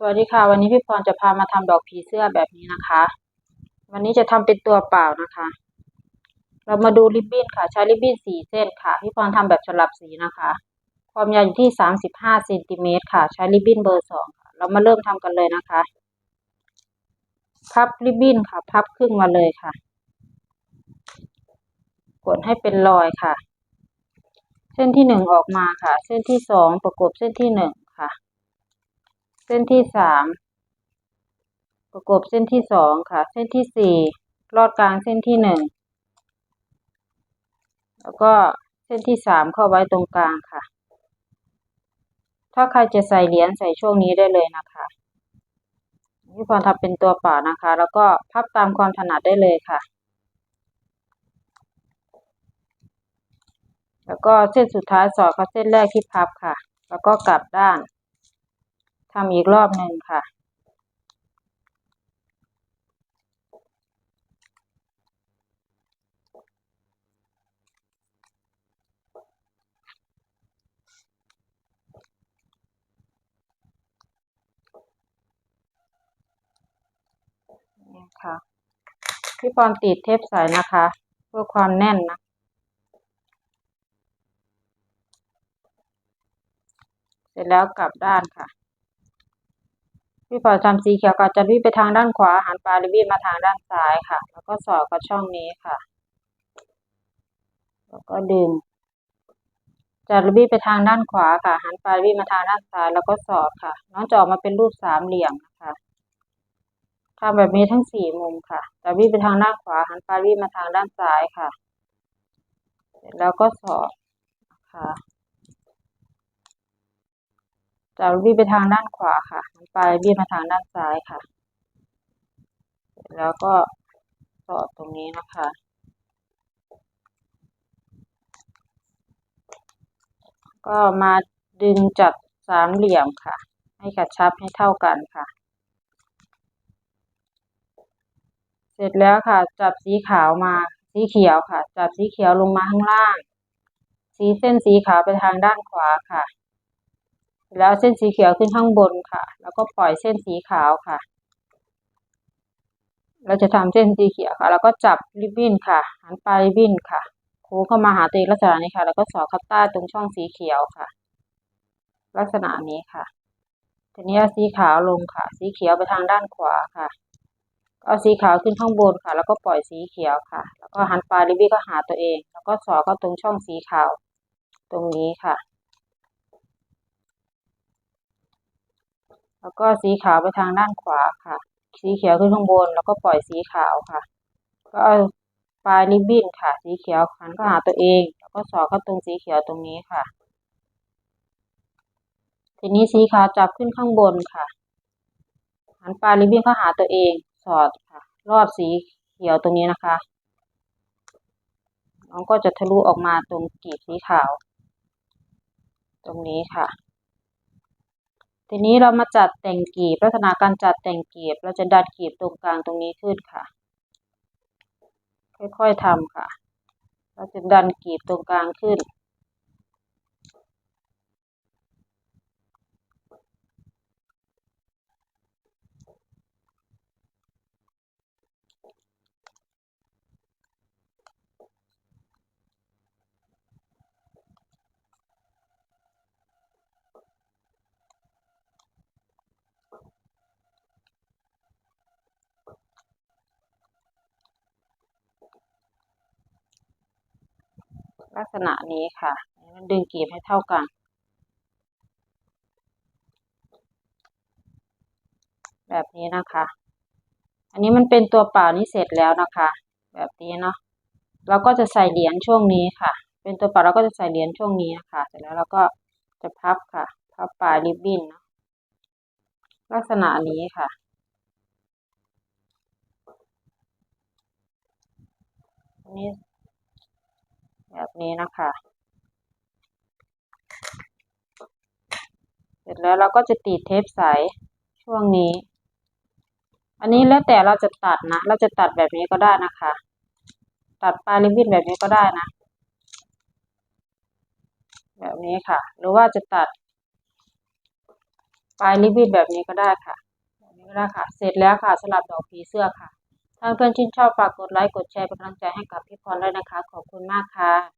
สวัสดีค่ะ วันนี้พี่พรจะพามาทำดอกผีเสื้อแบบนี้นะคะ วันนี้จะทำเป็นตัวเปล่านะคะ เรามาดูริบบิ้นค่ะ ใช้ริบบิ้นสี่เส้นค่ะ พี่พรทำแบบสลับสีนะคะ ความยาวอยู่ที่สามสิบห้าเซนติเมตรค่ะ ใช้ริบบิ้นเบอร์สองค่ะ เรามาเริ่มทำกันเลยนะคะ พับริบบิ้นค่ะ พับครึ่งมาเลยค่ะ กดให้เป็นรอยค่ะ เส้นที่หนึ่งออกมาค่ะ เส้นที่สองประกบเส้นที่หนึ่งค่ะ เส้นที่สามประกบเส้นที่สองค่ะ เส้นที่สี่ลอดกลางเส้นที่หนึ่งแล้วก็เส้นที่สามเข้าไว้ตรงกลางค่ะ ถ้าใครจะใส่เหรียญใส่ช่วงนี้ได้เลยนะคะพี่พรทำเป็นตัวป่านะคะ แล้วก็พับตามความถนัดได้เลยค่ะ แล้วก็เส้นสุดท้ายสอดกับเส้นแรกที่พับค่ะ แล้วก็กลับด้าน ทำอีกรอบหนึ่งค่ะ นี่ค่ะ พี่ปอนติดเทปใสนะคะ เพื่อความแน่นนะเสร็จแล้วกลับด้านค่ะ พี่ปอนทำสีเขียวก็จะรีบไปทางด้านขวาหันปลายรีบมาทางด้านซ้ายค่ะ แล้วก็สอดกับช่องนี้ค่ะ แล้วก็ดึงจะรีบไปทางด้านขวาค่ะ หันปลายรีบมาทางด้านซ้ายแล้วก็สอดค่ะ น้องจะออกมาเป็นรูปสามเหลี่ยมนะคะทำแบบนี้ทั้งสี่มุมค่ะจะวิ่งไปทางด้านขวา หันปลายวิ่งมาทางด้านซ้ายค่ะ แล้วก็สอดค่ะ จะวิ่งไปทางด้านขวาค่ะหันปลายวิ่งมาทางด้านซ้ายค่ะ แล้วก็สอตรงนี้นะคะ ก็มาดึงจัดสามเหลี่ยมค่ะ ให้กระชับให้เท่ากันค่ะ เสร็จแล้วค่ะ จับสีขาวมาสีเขียวค่ะ จับสีเขียวลงมาข้างล่าง สีเส้นสีขาวไปทางด้านขวาค่ะ แล้วเส้นสีเขียวขึ้นข้างบนค่ะ แล้วก็ปล่อยเส้นสีขาวค่ะ เราจะทำเส้นสีเขียวค่ะ แล้วก็จับริบบิ้นค่ะ หันปลายริบบิ้นค่ะโค้งเข้ามาหาตัวเองลักษณะนี้ค่ะ แล้วก็สอดคัตต้าตรงช่องสีเขียวค่ะ ลักษณะนี้ค่ะ ทีนี้สีขาวลงค่ะ สีเขียวไปทางด้านขวาค่ะเอาสีขาวขึ้นข้างบนค่ะ แล้วก็ปล่อยสีเขียวค่ะ แล้วก็หันปลายริบบิ้นก็หาตัวเอง แล้วก็สอดเข้าตรงช่องสีขาว ตรงนี้ค่ะ แล้วก็สีขาวไปทางด้านขวาค่ะ สีเขียวขึ้นข้างบน แล้วก็ปล่อยสีขาวค่ะ ก็เอาปลายริบบิ้นค่ะ สีเขียวหันก็หาตัวเอง แล้วก็สอดเข้าตรงสีเขียวตรงนี้ค่ะ ทีนี้สีขาวจับขึ้นข้างบนค่ะ หันปลายริบบิ้นเข้าหาตัวเอง สอดค่ะ รอบสีเขียวตรงนี้นะคะน้องก็จะทะลุออกมาตรงกีบสีขาว ตรงนี้ค่ะ ทีนี้เรามาจัดแต่งกีบลักษณะการจัดแต่งกีบ เราจะดันกีบตรงกลางตรงนี้ขึ้นค่ะ ค่อยๆทำค่ะ เราจะดันกีบตรงกลางขึ้น ลักษณะนี้ค่ะ ดึงกีบให้เท่ากัน แบบนี้นะคะ อันนี้มันเป็นตัวเปล่านี่เสร็จแล้วนะคะ แบบนี้เนาะเราก็จะใส่เหรียญช่วงนี้ค่ะ เป็นตัวเปล่าเราก็จะใส่เหรียญช่วงนี้นะคะเสร็จแล้วเราก็จะพับค่ะ พับปลายริบบิ้นเนาะลักษณะนี้ค่ะนนี้ แบบนี้นะคะ เสร็จแล้วเราก็จะติดเทปใสช่วงนี้ อันนี้แล้วแต่เราจะตัดนะ เราจะตัดแบบนี้ก็ได้นะคะ ตัดปลายริบบิ้นแบบนี้ก็ได้นะ แบบนี้ค่ะ หรือว่าจะตัดปลายริบบิ้นแบบนี้ก็ได้ค่ะแบบนี้ก็ได้ค่ะ เสร็จแล้วค่ะสำหรับดอกผีเสื้อค่ะ ถ้าเพื่อนชื่นชอบฝากกดไลค์ กดแชร์เป็นกำลังใจให้กับพี่พรด้วยนะคะ ขอบคุณมากค่ะ